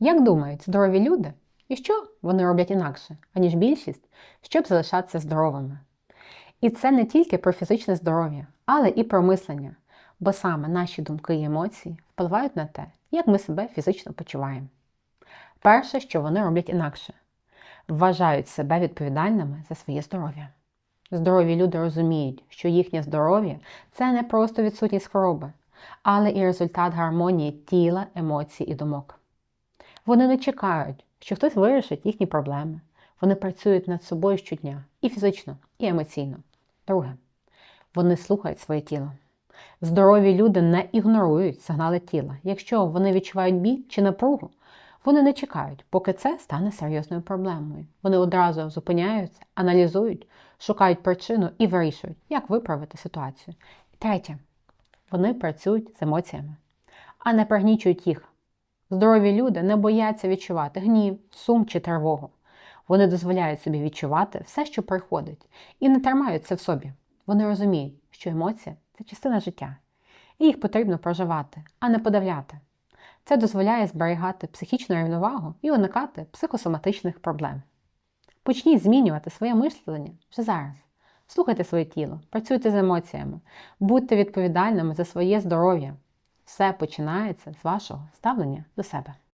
Як думають здорові люди, і що вони роблять інакше, аніж більшість, щоб залишатися здоровими? І це не тільки про фізичне здоров'я, але і про мислення, бо саме наші думки і емоції впливають на те, як ми себе фізично почуваємо. Перше, що вони роблять інакше, вважають себе відповідальними за своє здоров'я. Здорові люди розуміють, що їхнє здоров'я це не просто відсутність хвороби, але і результат гармонії тіла, емоцій і думок. Вони не чекають, що хтось вирішить їхні проблеми. Вони працюють над собою щодня і фізично, і емоційно. Друге, вони слухають своє тіло. Здорові люди не ігнорують сигнали тіла. Якщо вони відчувають біль чи напругу, вони не чекають, поки це стане серйозною проблемою. Вони одразу зупиняються, аналізують, шукають причину і вирішують, як виправити ситуацію. Третє, вони працюють з емоціями, а не пригнічують їх. Здорові люди не бояться відчувати гнів, сум чи тривогу. Вони дозволяють собі відчувати все, що приходить, і не тримають це в собі. Вони розуміють, що емоція це частина життя, і їх потрібно проживати, а не подавляти. Це дозволяє зберігати психічну рівновагу і уникати психосоматичних проблем. Почніть змінювати своє мислення вже зараз. Слухайте своє тіло, працюйте з емоціями, будьте відповідальними за своє здоров'я. Все починається з вашого ставлення до себе.